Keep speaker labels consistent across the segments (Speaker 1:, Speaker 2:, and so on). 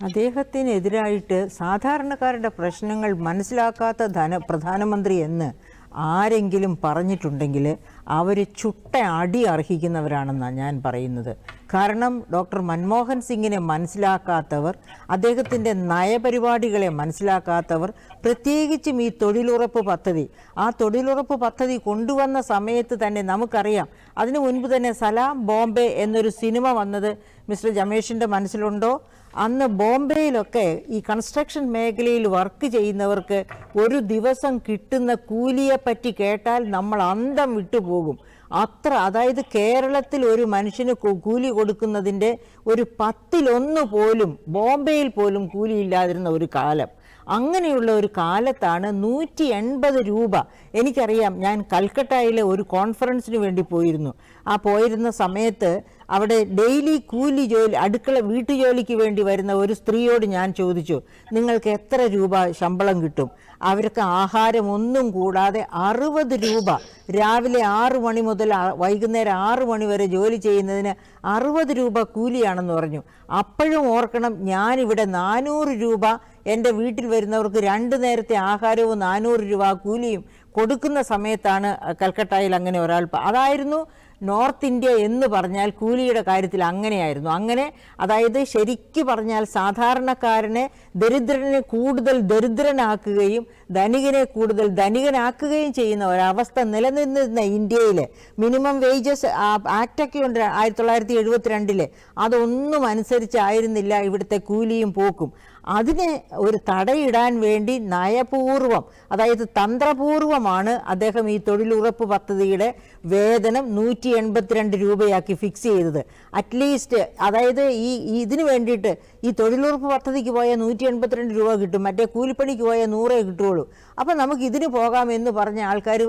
Speaker 1: അദ്ദേഹത്തിനെതിരായിട്ട് സാധാരണക്കാരുടെ പ്രശ്നങ്ങൾ മനസ്സിലാക്കാത്ത ധന പ്രധാനമന്ത്രി എന്ന് ആരെങ്കിലും പറഞ്ഞിട്ടുണ്ടെങ്കിൽ അവർ ചുട്ട അടി അർഹിക്കുന്നവരാണെന്നാണ് ഞാൻ പറയുന്നത്. കാരണം ഡോക്ടർ മൻമോഹൻ സിംഗിനെ മനസ്സിലാക്കാത്തവർ അദ്ദേഹത്തിന്റെ നയപരിപാടികളെ മനസ്സിലാക്കാത്തവർ പ്രത്യേകിച്ചും ഈ തൊഴിലുറപ്പ് പദ്ധതി ആ തൊഴിലുറപ്പ് പദ്ധതി കൊണ്ടുവന്ന സമയത്ത് തന്നെ നമുക്കറിയാം. അതിനു മുൻപ് തന്നെ സലാം ബോംബെ എന്നൊരു സിനിമ വന്നത് മിസ്റ്റർ ജമേഷിന്റെ മനസ്സിലുണ്ടോ? അന്ന് ബോംബെയിലൊക്കെ ഈ കൺസ്ട്രക്ഷൻ മേഖലയിൽ വർക്ക് ചെയ്യുന്നവർക്ക് ഒരു ദിവസം കിട്ടുന്ന കൂലിയെപ്പറ്റി കേട്ടാൽ നമ്മൾ അന്തം വിട്ടുപോകും. അത്ര അതായത് കേരളത്തിൽ ഒരു മനുഷ്യന് കൂലി കൊടുക്കുന്നതിന്റെ ഒരു പത്തിലൊന്ന് പോലും ബോംബെയിൽ പോലും കൂലിയില്ലാതിരുന്ന ഒരു കാലം. അങ്ങനെയുള്ള ഒരു കാലത്താണ് നൂറ്റി എൺപത് രൂപ. എനിക്കറിയാം ഞാൻ കൽക്കട്ടയിലെ ഒരു കോൺഫറൻസിന് വേണ്ടി പോയിരുന്നു. ആ പോയിരുന്ന സമയത്ത് അവിടെ ഡെയിലി കൂലി ജോലി അടുക്കള വീട്ടുജോലിക്ക് വേണ്ടി വരുന്ന ഒരു സ്ത്രീയോട് ഞാൻ ചോദിച്ചു നിങ്ങൾക്ക് എത്ര രൂപ ശമ്പളം കിട്ടും? അവർക്ക് ആഹാരം ഒന്നും കൂടാതെ അറുപത് രൂപ. രാവിലെ ആറ് മണി മുതൽ വൈകുന്നേരം ആറ് മണി വരെ ജോലി ചെയ്യുന്നതിന് അറുപത് രൂപ കൂലിയാണെന്ന് പറഞ്ഞു. അപ്പോഴും ഓർക്കണം ഞാനിവിടെ നാനൂറ് രൂപ എന്റെ വീട്ടിൽ വരുന്നവർക്ക് രണ്ട് നേരത്തെ ആഹാരവും നാനൂറ് രൂപ കൂലിയും കൊടുക്കുന്ന സമയത്താണ് കൽക്കട്ടയിൽ അങ്ങനെ ഒരാൾ അതായിരുന്നു നോർത്ത് ഇന്ത്യ എന്ന് പറഞ്ഞാൽ കൂലിയുടെ കാര്യത്തിൽ അങ്ങനെയായിരുന്നു. അങ്ങനെ അതായത് ശരിക്കു പറഞ്ഞാൽ സാധാരണക്കാരനെ ദരിദ്രനെ കൂടുതൽ ദരിദ്രനാക്കുകയും ധനികനെ കൂടുതൽ ധനികനാക്കുകയും ചെയ്യുന്ന ഒരവസ്ഥ നിലനിന്നിരുന്ന ഇന്ത്യയിൽ മിനിമം വേജസ് ആക്റ്റൊക്കെ ഉണ്ട് ആയിരത്തി തൊള്ളായിരത്തി എഴുപത്തിരണ്ടിൽ അതൊന്നും അനുസരിച്ചായിരുന്നില്ല ഇവിടുത്തെ കൂലിയും പോക്കും. അതിന് ഒരു തടയിടാൻ വേണ്ടി നയപൂർവം അതായത് തന്ത്രപൂർവമാണ് അദ്ദേഹം ഈ തൊഴിലുറപ്പ് പദ്ധതിയുടെ വേതനം നൂറ്റി എൺപത്തിരണ്ട് രൂപയാക്കി ഫിക്സ് ചെയ്തത്. അറ്റ്ലീസ്റ്റ് അതായത് ഈ ഇതിന് വേണ്ടിയിട്ട് ഈ തൊഴിലുറപ്പ് പദ്ധതിക്ക് പോയാൽ നൂറ്റി എൺപത്തിരണ്ട് രൂപ കിട്ടും. മറ്റേ കൂലിപ്പണിക്ക് പോയാൽ നൂറേ കിട്ടുള്ളൂ. അപ്പോൾ നമുക്ക് ഇതിന് പോകാമെന്ന് പറഞ്ഞ ആൾക്കാർ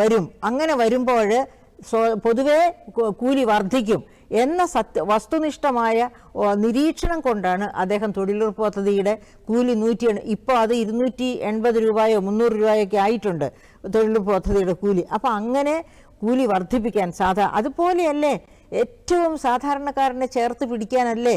Speaker 1: വരും. അങ്ങനെ വരുമ്പോൾ പൊതുവേ കൂലി വർദ്ധിക്കും എന്ന സത്യ വസ്തുനിഷ്ഠമായ നിരീക്ഷണം കൊണ്ടാണ് അദ്ദേഹം തൊഴിലുറപ്പ് പദ്ധതിയുടെ കൂലി നൂറ്റി ഇപ്പോൾ അത് ഇരുന്നൂറ്റി എൺപത് രൂപയോ മുന്നൂറ് രൂപയൊക്കെ ആയിട്ടുണ്ട് തൊഴിലുറപ്പ് പദ്ധതിയുടെ കൂലി. അപ്പോൾ അങ്ങനെ കൂലി വർദ്ധിപ്പിക്കാൻ സാധാ അതുപോലെയല്ലേ ഏറ്റവും സാധാരണക്കാരനെ ചേർത്ത് പിടിക്കാനല്ലേ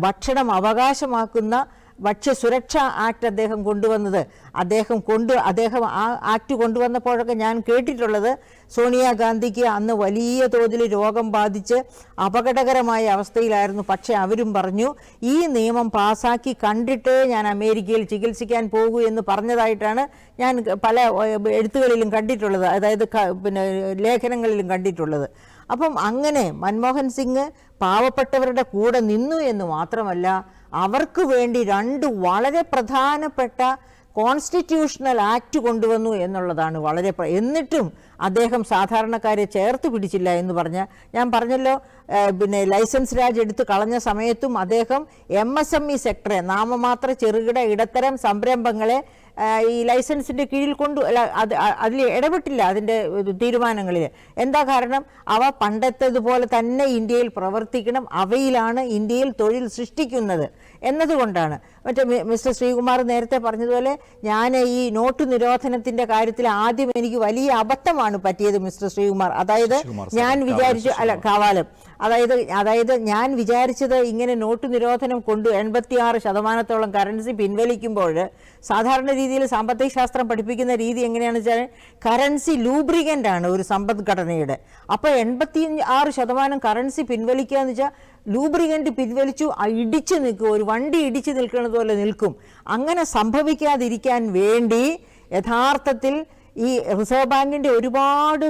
Speaker 1: ഭക്ഷണം അവകാശമാക്കുന്ന ഭക്ഷ്യസുരക്ഷാ ആക്ട് അദ്ദേഹം കൊണ്ടുവന്നത്. അദ്ദേഹം കൊണ്ട് അദ്ദേഹം ആ ആക്ട് കൊണ്ടുവന്നപ്പോഴൊക്കെ ഞാൻ കേട്ടിട്ടുള്ളത് സോണിയാഗാന്ധിക്ക് അന്ന് വലിയ തോതിൽ രോഗം ബാധിച്ച് അപകടകരമായ അവസ്ഥയിലായിരുന്നു. പക്ഷേ അവരും പറഞ്ഞു ഈ നിയമം പാസാക്കി കണ്ടിട്ടേ ഞാൻ അമേരിക്കയിൽ ചികിത്സിക്കാൻ പോകൂ എന്ന് പറഞ്ഞതായിട്ടാണ് ഞാൻ പല എഴുത്തുകളിലും കണ്ടിട്ടുള്ളത്. അതായത് പിന്നെ ലേഖനങ്ങളിലും കണ്ടിട്ടുള്ളത്. അപ്പം അങ്ങനെ മൻമോഹൻ സിംഗ് പാവപ്പെട്ടവരുടെ കൂടെ നിന്നു എന്ന് മാത്രമല്ല അവർക്ക് വേണ്ടി രണ്ട് വളരെ പ്രധാനപ്പെട്ട കോൺസ്റ്റിറ്റ്യൂഷണൽ ആക്ട് കൊണ്ടുവന്നു എന്നുള്ളതാണ് വളരെ എന്നിട്ടും അദ്ദേഹം സാധാരണക്കാരെ ചേർത്ത് പിടിച്ചില്ല എന്ന് പറഞ്ഞ ഞാൻ പറഞ്ഞല്ലോ പിന്നെ ലൈസൻസ് രാജ് എടുത്ത് കളഞ്ഞ സമയത്തും അദ്ദേഹം എം എസ് എം ഇ സെക്ടറെ നാമമാത്ര ചെറുകിട ഇടത്തരം സംരംഭങ്ങളെ ഈ ലൈസൻസിന്റെ കീഴിൽ കൊണ്ട് അല്ല അത് അതിൽ ഇടപെട്ടില്ല അതിന്റെ തീരുമാനങ്ങളിൽ എന്താ കാരണം? അവ പണ്ടത്തേതുപോലെ തന്നെ ഇന്ത്യയിൽ പ്രവർത്തിക്കണം അവയിലാണ് ഇന്ത്യയിൽ തൊഴിൽ സൃഷ്ടിക്കുന്നത് എന്നതുകൊണ്ടാണ്. മറ്റേ മിസ്റ്റർ ശ്രീകുമാർ നേരത്തെ പറഞ്ഞതുപോലെ ഞാൻ ഈ നോട്ട് നിരോധനത്തിന്റെ കാര്യത്തിൽ ആദ്യം എനിക്ക് വലിയ അബദ്ധമാണ് പറ്റിയത് മിസ്റ്റർ ശ്രീകുമാർ? അതായത് ഞാൻ വിചാരിച്ചു അല്ല കാവാലം. അതായത് അതായത് ഞാൻ വിചാരിച്ചത് ഇങ്ങനെ നോട്ട് നിരോധനം കൊണ്ട് എൺപത്തിയാറ് ശതമാനത്തോളം കറൻസി പിൻവലിക്കുമ്പോൾ സാധാരണ രീതിയിൽ സാമ്പത്തിക ശാസ്ത്രം പഠിപ്പിക്കുന്ന രീതി എങ്ങനെയാണെന്ന് വെച്ചാൽ കറൻസി ലൂബ്രിക്കന്റ് ആണ് ഒരു സമ്പദ്ഘടനയുടെ അപ്പോൾ എൺപത്തി ആറ് ശതമാനം കറൻസി പിൻവലിക്കുക എന്ന് വെച്ചാൽ ലൂബ്രിക്കന്റ് പിൻവലിച്ചു ഇടിച്ചു നിൽക്കും ഒരു വണ്ടി ഇടിച്ചു നിൽക്കുന്നത് പോലെ നിൽക്കും. അങ്ങനെ സംഭവിക്കാതിരിക്കാൻ വേണ്ടി യഥാർത്ഥത്തിൽ ഈ റിസർവ് ബാങ്കിന്റെ ഒരുപാട്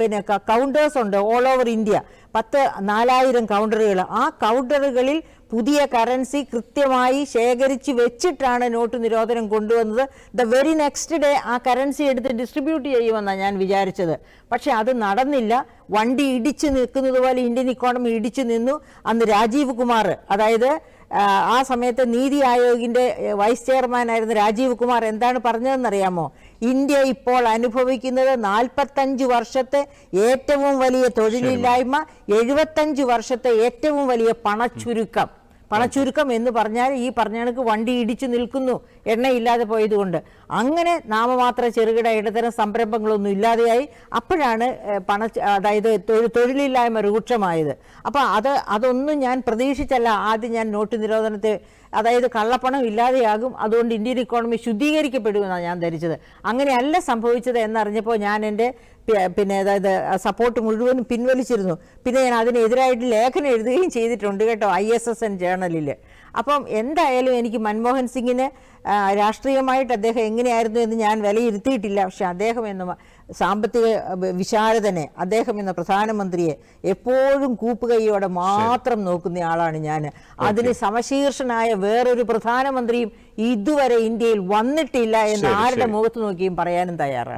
Speaker 1: പിന്നെ കൗണ്ടേഴ്സ് ഉണ്ട് ഓൾ ഓവർ ഇന്ത്യ. പത്ത് നാലായിരം കൗണ്ടറുകൾ. ആ കൗണ്ടറുകളിൽ പുതിയ കറൻസി കൃത്യമായി ശേഖരിച്ച് വെച്ചിട്ടാണ് നോട്ട് നിരോധനം കൊണ്ടുവന്നത്. ദ വെരി നെക്സ്റ്റ് ഡേ ആ കറൻസി എടുത്ത് ഡിസ്ട്രിബ്യൂട്ട് ചെയ്യുമെന്നാണ് ഞാൻ വിചാരിച്ചത്. പക്ഷെ അത് നടന്നില്ല. വണ്ടി ഇടിച്ചു നിൽക്കുന്നത് പോലെ ഇന്ത്യൻ ഇക്കോണമി ഇടിച്ചു നിന്നു. അന്ന് രാജീവ് കുമാർ അതായത് ആ, സമയത്ത് നീതി ആയോഗിന്റെ വൈസ് ചെയർമാൻ ആയിരുന്ന രാജീവ് കുമാർ എന്താണ് പറഞ്ഞതെന്നറിയാമോ? ഇന്ത്യ ഇപ്പോൾ അനുഭവിക്കുന്നത് നാൽപ്പത്തഞ്ച് വർഷത്തെ ഏറ്റവും വലിയ തൊഴിലില്ലായ്മ എഴുപത്തഞ്ച് വർഷത്തെ ഏറ്റവും വലിയ പണച്ചുരുക്കം. പണച്ചുരുക്കം എന്ന് പറഞ്ഞാൽ ഈ പറഞ്ഞ കണക്ക് വണ്ടി ഇടിച്ചു നിൽക്കുന്നു എണ്ണയില്ലാതെ പോയതുകൊണ്ട്. അങ്ങനെ നാമമാത്ര ചെറുകിട ഇടത്തരം സംരംഭങ്ങളൊന്നും ഇല്ലാതെയായി. അപ്പോഴാണ് പണ അതായത് തൊഴിലില്ലായ്മ രൂക്ഷമായത്. അപ്പോൾ അത് അതൊന്നും ഞാൻ പ്രതീക്ഷിച്ചല്ല. ആദ്യം ഞാൻ നോട്ട് നിരോധനത്തെ അതായത് കള്ളപ്പണം ഇല്ലാതെയാകും. അതുകൊണ്ട് ഇന്ത്യൻ ഇക്കോണമി ശുദ്ധീകരിക്കപ്പെടുമെന്നാണ് ഞാൻ ധരിച്ചത്. അങ്ങനെയല്ല സംഭവിച്ചത് എന്നറിഞ്ഞപ്പോൾ ഞാൻ എന്റെ പിന്നെ അതായത് സപ്പോർട്ട് മുഴുവനും പിൻവലിച്ചിരുന്നു. പിന്നെ ഞാൻ അതിനെതിരായിട്ട് ലേഖനം എഴുതുകയും ചെയ്തിട്ടുണ്ട് കേട്ടോ ഐ എസ് എസ് എൻ ജേണലിൽ അപ്പം എന്തായാലും എനിക്ക് മൻമോഹൻ സിംഗിന് രാഷ്ട്രീയമായിട്ട് അദ്ദേഹം എങ്ങനെയായിരുന്നു എന്ന് ഞാൻ വിലയിരുത്തിയിട്ടില്ല. പക്ഷെ അദ്ദേഹം എന്ന സാമ്പത്തിക വിശാരദനെ അദ്ദേഹം എന്ന പ്രധാനമന്ത്രിയെ എപ്പോഴും കൂപ്പുകൈയോടെ മാത്രം നോക്കുന്ന ആളാണ് ഞാൻ. അതിന് സമശീർഷനായ വേറൊരു പ്രധാനമന്ത്രിയും ഇതുവരെ ഇന്ത്യയിൽ വന്നിട്ടില്ല എന്ന് ആരുടെ മുഖത്ത് നോക്കിയും പറയാനും തയ്യാറാണ്.